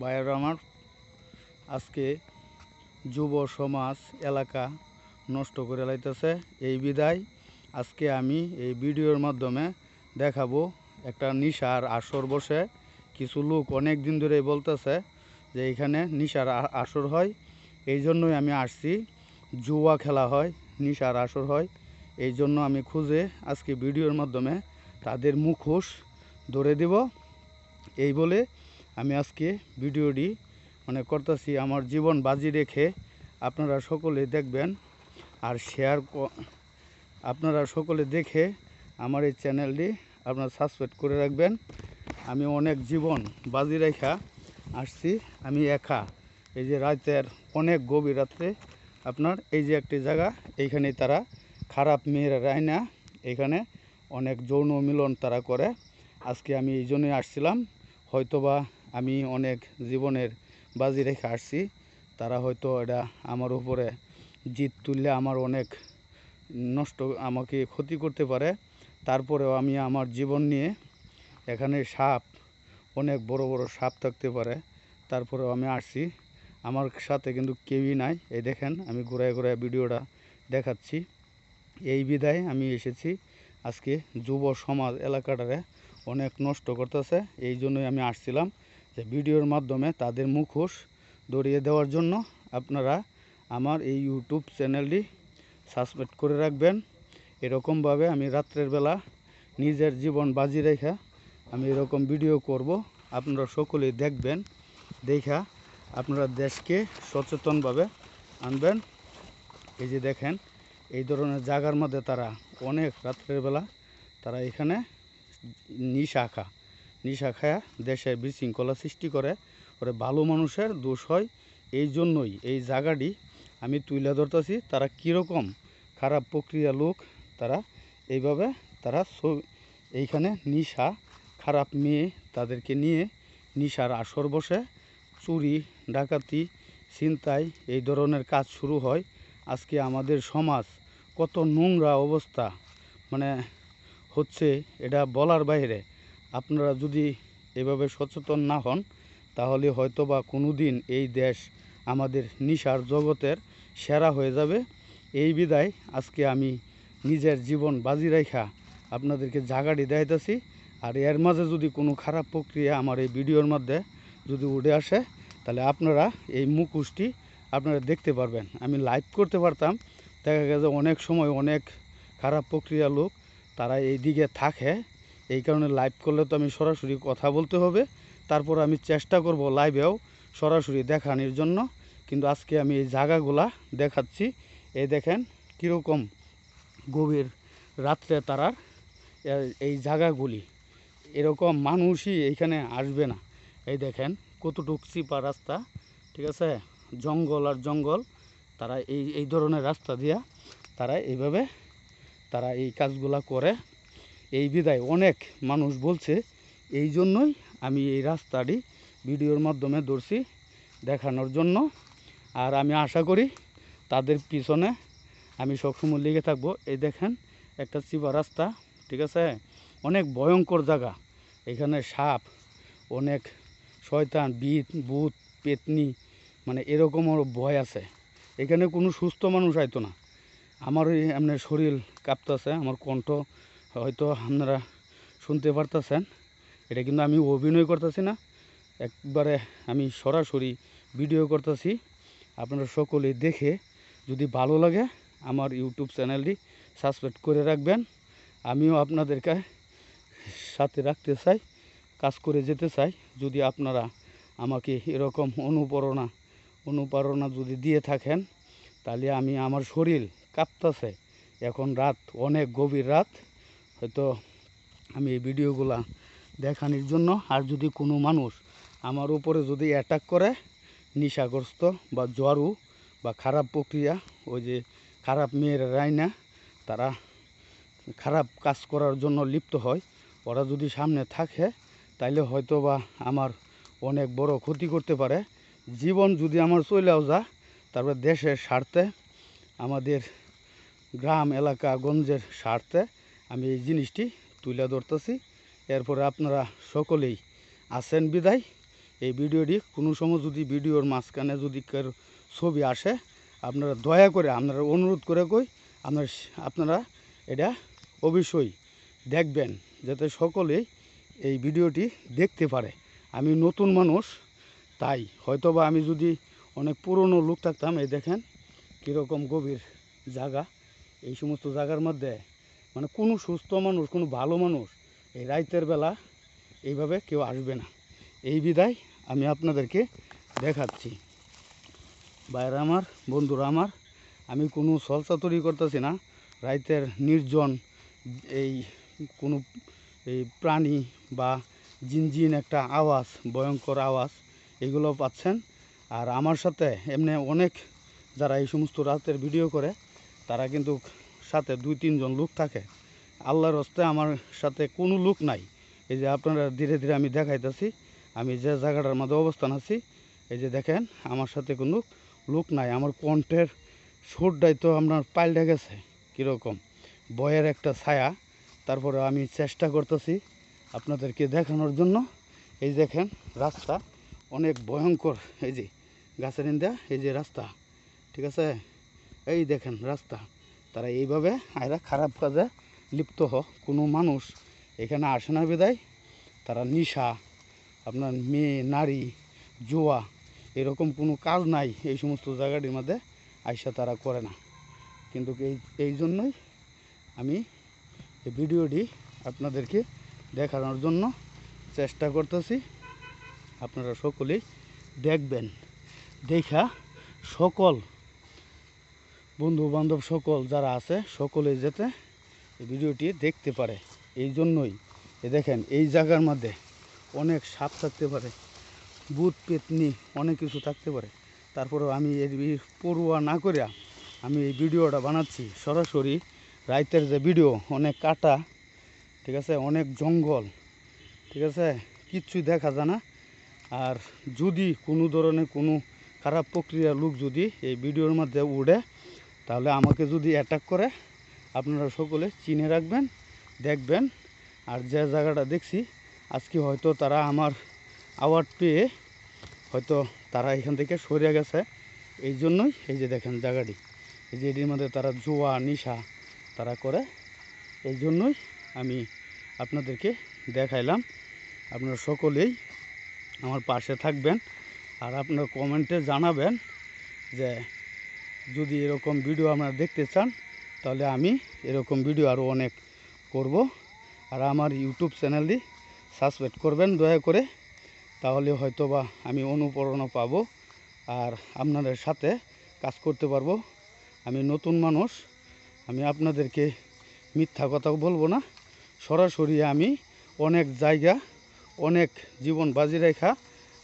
ভাইয়ের আমার, আজকে যুব সমাজ এলাকা নষ্ট করে লাইতেছে। এই বিদায়, আজকে আমি এই ভিডিওর মাধ্যমে দেখাবো একটা নিশার আসর বসে। কিছু লোক অনেক দিন ধরে বলতেছে যে এখানে নিশার আসর হয়, এই জন্যই আমি আসছি। জুয়া খেলা হয়, নিশার আসর হয়, এই জন্য আমি খুঁজে আজকে ভিডিওর মাধ্যমে তাদের মুখোশ ধরে দেব। এই বলে আমি আজকে ভিডিওটি মানে করতেছি আমার জীবন বাজি রেখে আপনারা সকলে দেখবেন আর শেয়ার আপনারা সকলে দেখে আমার এই চ্যানেলটি আপনারা সাবস্ক্রাইব করে রাখবেন। আমি অনেক জীবন বাজি রেখা আসছি, আমি একা। এই যে রাতের অনেক গভীর রাত্রে আপনার এই যে একটি জায়গা এইখানে তারা খারাপ মেয়েরা রায় না, এখানে অনেক যৌন মিলন তারা করে। আজকে আমি এই জন্যই আসছিলাম, হয়তোবা আমি অনেক জীবনের বাজি রেখে আসছি। তারা হয়তো এটা আমার উপরে জিত তুললে আমার অনেক নষ্ট আমাকে ক্ষতি করতে পারে। তারপরেও আমি আমার জীবন নিয়ে এখানে সাপ, অনেক বড় বড় সাপ থাকতে পারে। তারপরেও আমি আসছি। আমার সাথে কিন্তু কেউই নাই। এই দেখেন, আমি ঘুরায় ঘুরায় ভিডিওটা দেখাচ্ছি। এই বিদায় আমি এসেছি। আজকে যুব সমাজ এলাকাটারে অনেক নষ্ট করতেছে। এই জন্যই আমি আসছিলাম। যে ভিডিওর মাধ্যমে তাদের মুখোশ ধরিয়ে দেওয়ার জন্য আপনারা আমার এই ইউটিউব চ্যানেলটি সাবস্ক্রাইব করে রাখবেন। এরকমভাবে আমি রাত্রের বেলা নিজের জীবন বাজি রেখা আমি এরকম ভিডিও করব। আপনারা সকলেই দেখবেন, দেখা আপনারা দেশকে সচেতনভাবে আনবেন। এই যে দেখেন, এই ধরনের জায়গার মধ্যে তারা অনেক রাত্রের বেলা তারা এখানে নিশা খা নিশা খায়া দেশে বিশৃঙ্খলা সৃষ্টি করে, ওরে ভালো মানুষের দোষ হয় এই জন্যই এই জায়গাটি আমি তুলে ধরতেছি, তারা কীরকম খারাপ প্রক্রিয়া লোক, তারা এইভাবে তারা এইখানে নিশা, খারাপ মেয়ে তাদেরকে নিয়ে নিশার আসর বসে, চুরি, ডাকাতি, ছিনতাই, এই ধরনের কাজ শুরু হয়। আজকে আমাদের সমাজ কত নোংরা অবস্থা মানে হচ্ছে এটা বলার বাইরে। আপনারা যদি এভাবে সচেতন না হন, তাহলে হয়তো বা কোনো দিন এই দেশ আমাদের নিশার জগতের সেরা হয়ে যাবে। এই বিদায় আজকে আমি নিজের জীবন বাজি রাখা আপনাদেরকে জায়গাটি দেখাইতেছি। আর এর মাঝে যদি কোনো খারাপ প্রক্রিয়া আমার এই ভিডিওর মধ্যে যদি উঠে আসে, তাহলে আপনারা এই মুখোশটি আপনারা দেখতে পারবেন। আমি লাইভ করতে পারতাম, দেখা গেছে অনেক সময় অনেক খারাপ প্রক্রিয়া লোক তারা এই দিকে থাকে। এই কারণে লাইভ করলে তো আমি সরাসরি কথা বলতে হবে। তারপর আমি চেষ্টা করব লাইভেও সরাসরি দেখানোর জন্য। কিন্তু আজকে আমি এই জায়গাগুলা দেখাচ্ছি। এই দেখেন কীরকম গভীর রাত্রে তারা এ- এই জায়গাগুলি। এরকম মানুষই এইখানে আসবে না। এই দেখেন কতটুক চিপা রাস্তা, ঠিক আছে? জঙ্গল আর জঙ্গল। তারা এই এই ধরনের রাস্তা দিয়া তারা এইভাবে তারা এই কাজগুলা করে। এই বিদায় অনেক মানুষ বলছে, এই জন্যই আমি এই রাস্তাটি ভিডিওর মাধ্যমে ধরছি দেখানোর জন্য। আর আমি আশা করি তাদের পিছনে আমি সবসময় লেগে থাকব। এই দেখেন, একটা চিপা রাস্তা, ঠিক আছে? অনেক ভয়ঙ্কর জায়গা। এখানে সাপ, অনেক শয়তান বিত ভূত, পেতনি মানে এরকমও ভয় আছে। এখানে কোনো সুস্থ মানুষ আইতো না। আমার এমনি শরীর কাঁপতেছে, আমার কণ্ঠ হয়তো আপনারা শুনতে পারতেছেন। এটা কিন্তু আমি অভিনয় করতেছি না। একবারে আমি সরাসরি ভিডিও করতেছি। আপনারা সকলে দেখে যদি ভালো লাগে আমার ইউটিউব চ্যানেলটি সাবস্ক্রাইব করে রাখবেন। আমিও আপনাদেরকে সাথে রাখতে চাই, কাজ করে যেতে চাই। যদি আপনারা আমাকে এরকম অনুপ্রেরণা অনুপ্রেরণা যদি দিয়ে থাকেন, তাহলে আমি আমার শরীর কাঁপতেছে। এখন রাত অনেক গভীর রাত। হয়তো আমি এই ভিডিওগুলা দেখানোর জন্য, আর যদি কোনো মানুষ আমার উপরে যদি অ্যাটাক করে, নেশাগ্রস্ত বা জ্বরু বা খারাপ প্রক্রিয়া, ওই যে খারাপ মেয়েরা রায় না, তারা খারাপ কাজ করার জন্য লিপ্ত হয়, ওরা যদি সামনে থাকে, তাইলে হয়তো বা আমার অনেক বড় ক্ষতি করতে পারে। জীবন যদি আমার চলেও যা, তারপর দেশের স্বার্থে, আমাদের গ্রাম, এলাকা, গঞ্জের স্বার্থে আমি এই জিনিসটি তুলে ধরতেছি। এরপরে আপনারা সকলেই আছেন বিদায়। এই ভিডিওটি কোনো সময় যদি ভিডিওর মাঝখানে যদি কারও ছবি আসে, আপনারা দয়া করে আপনারা অনুরোধ করে কই, আপনার আপনারা এটা অবশ্যই দেখবেন যাতে সকলেই এই ভিডিওটি দেখতে পারে। আমি নতুন মানুষ, তাই হয়তোবা আমি যদি অনেক পুরনো লোক থাকতাম, এই দেখেন কীরকম গভীর জায়গা। এই সমস্ত জায়গার মধ্যে মানে কোনো সুস্থ মানুষ, কোনো ভালো মানুষ এই রাইতের বেলা এইভাবে কেউ আসবে না। এই বিদায় আমি আপনাদেরকে দেখাচ্ছি। বাইরে আমার, বন্ধুরা আমার, আমি কোনো সলসা তৈরি করতেছি না। রাইতের নির্জন এই কোনো এই প্রাণী বা জিনজিন একটা আওয়াজ, ভয়ঙ্কর আওয়াজ, এগুলো পাচ্ছেন। আর আমার সাথে এমনি অনেক যারা এই সমস্ত রাতের ভিডিও করে, তারা কিন্তু সাথে দুই, তিনজন লোক থাকে। আল্লাহর হস্তে আমার সাথে কোনো লোক নাই। এই যে আপনারা ধীরে ধীরে আমি দেখাইতেছি, আমি যে জায়গাটার মধ্যে অবস্থান আছি, এই যে দেখেন, আমার সাথে কোনো লোক নাই। আমার কণ্ঠের সুরটাই তো আপনার পাল্টে গেছে, কীরকম। বয়ের একটা ছায়া, তারপরে আমি চেষ্টা করতেছি আপনাদেরকে দেখানোর জন্য। এই দেখেন, রাস্তা অনেক ভয়ঙ্কর। এই যে গাছের ইন্দা, এই যে রাস্তা, ঠিক আছে? এই দেখেন, রাস্তা। তারা এইভাবে আয়রা খারাপ কাজে লিপ্ত হ। কোনো মানুষ এখানে আসে না বিদায়। তারা নিশা, আপনার মেয়ে, নারী, জোয়া, এরকম কোনো কাজ নাই এই সমস্ত জায়গাটির মধ্যে আইসা তারা করে না। কিন্তু এই এই জন্যই আমি এই ভিডিওটি আপনাদেরকে দেখানোর জন্য চেষ্টা করতেছি। আপনারা সকলেই দেখবেন। দেখা সকল বন্ধু বান্ধব সকল যারা আছে, সকলে যেতে ভিডিওটি দেখতে পারে। এই জন্যই এ দেখেন, এই জায়গার মধ্যে অনেক সাপ থাকতে পারে, ভূত, পেতনি, অনেক কিছু থাকতে পারে। তারপরেও আমি এর পড়ুয়া না করিয়া আমি এই ভিডিওটা বানাচ্ছি। সরাসরি রাইতের যে ভিডিও, অনেক কাটা, ঠিক আছে, অনেক জঙ্গল, ঠিক আছে কিচ্ছুই দেখা যায় না। আর যদি কোনো ধরনের কোনো খারাপ প্রক্রিয়া লোক যদি এই ভিডিওর মধ্যে উড়ে তাহলে আমাকে যদি অ্যাটাক করে, আপনারা সকলে চিনে রাখবেন, দেখবেন। আর যে জায়গাটা দেখছি, আজকে হয়তো তারা আমার অ্যাওয়ার্ড পেয়ে হয়তো তারা এখান থেকে সরে গেছে। এই জন্যই এই যে দেখেন জায়গাটি। এই যে এটির মধ্যে তারা জোয়া, নিশা তারা করে। এই জন্যই আমি আপনাদেরকে দেখাইলাম। আপনারা সকলেই আমার পাশে থাকবেন। আর আপনার কমেন্টে জানাবেন যে যদি এরকম ভিডিও আপনারা দেখতে চান, তাহলে আমি এরকম ভিডিও আরও অনেক করব। আর আমার ইউটিউব চ্যানেলটি সাবস্ক্রাইব করবেন দয়া করে, তাহলে হয়তো বা আমি অনুপ্রেরণা পাবো আর আপনাদের সাথে কাজ করতে পারব। আমি নতুন মানুষ, আমি আপনাদেরকে মিথ্যা কথা বলব না। সরাসরি আমি অনেক জায়গা, অনেক জীবন বাজি রেখা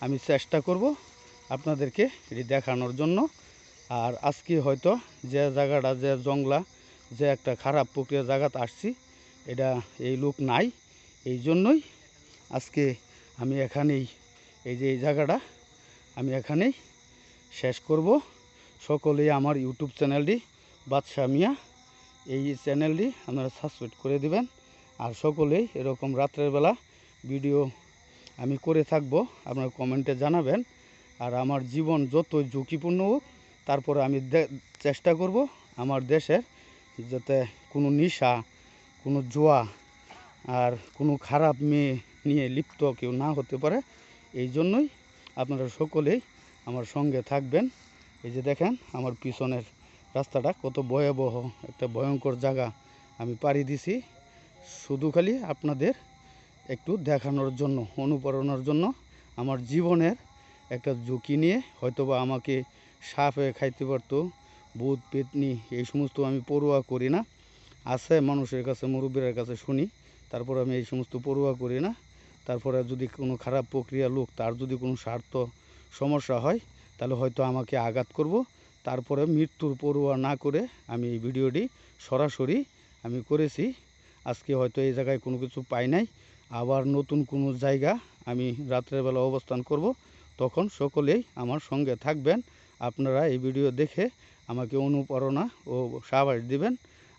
আমি চেষ্টা করব আপনাদেরকে এটি দেখানোর জন্য। আর আজকে হয়তো যে জায়গাটা, যে জংলা, যে একটা খারাপ প্রক্রিয়া জায়গাতে আসছি, এটা এই লোক নাই। এই জন্যই আজকে আমি এখানেই, এই যে এই জায়গাটা, আমি এখানেই শেষ করব। সকলেই আমার ইউটিউব চ্যানেলটি, বাদশাহ মিয়া, এই চ্যানেলটি আপনারা সাবস্ক্রাইব করে দিবেন। আর সকলেই এরকম রাত্রের বেলা ভিডিও আমি করে থাকব, আপনারা কমেন্টে জানাবেন। আর আমার জীবন যত ঝুঁকিপূর্ণ হোক তারপরে আমি চেষ্টা করব আমার দেশের যাতে কোনো নেশা, কোনো জোয়া আর কোনো খারাপ মেয়ে নিয়ে লিপ্ত কেউ না হতে পারে, এই জন্যই আপনারা সকলেই আমার সঙ্গে থাকবেন। এই যে দেখেন, আমার পিছনের রাস্তাটা কত ভয়াবহ, একটা ভয়ঙ্কর জায়গা আমি পাড়ি দিছি। শুধু খালি আপনাদের একটু দেখানোর জন্য, অনুপ্রেরণার জন্য আমার জীবনের একটা ঝুঁকি নিয়ে হয়তোবা আমাকে সাপ খাইতে পারতো ভূত পেতনি, এই সমস্ত আমি পড়ুয়া করি না। আছে মানুষের কাছে মুরব্বীর কাছে শুনি, তারপর আমি এই সমস্ত পড়ুয়া করি না। তারপরে যদি কোনো খারাপ প্রক্রিয়া লোক, তার যদি কোনো স্বার্থ সমস্যা হয়, তাহলে হয়তো আমাকে আঘাত করব। তারপরে মৃত্যুর পড়ুয়া না করে আমি এই ভিডিওটি সরাসরি আমি করেছি। আজকে হয়তো এই জায়গায় কোনো কিছু পাই নাই। আবার নতুন কোনো জায়গা আমি রাত্রেবেলা অবস্থান করব, তখন সকলেই আমার সঙ্গে থাকবেন। আপনারা এই ভিডিও দেখে আমাকে অনুপ্রেরণা ও সাহস দিবেন।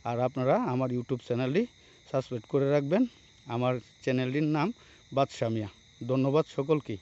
আর আপনারা আমার ইউটিউব চ্যানেলটি সাবস্ক্রাইব করে রাখবেন। আমার চ্যানেলটির নাম বাদশামিয়া ধন্যবাদ সকলকে।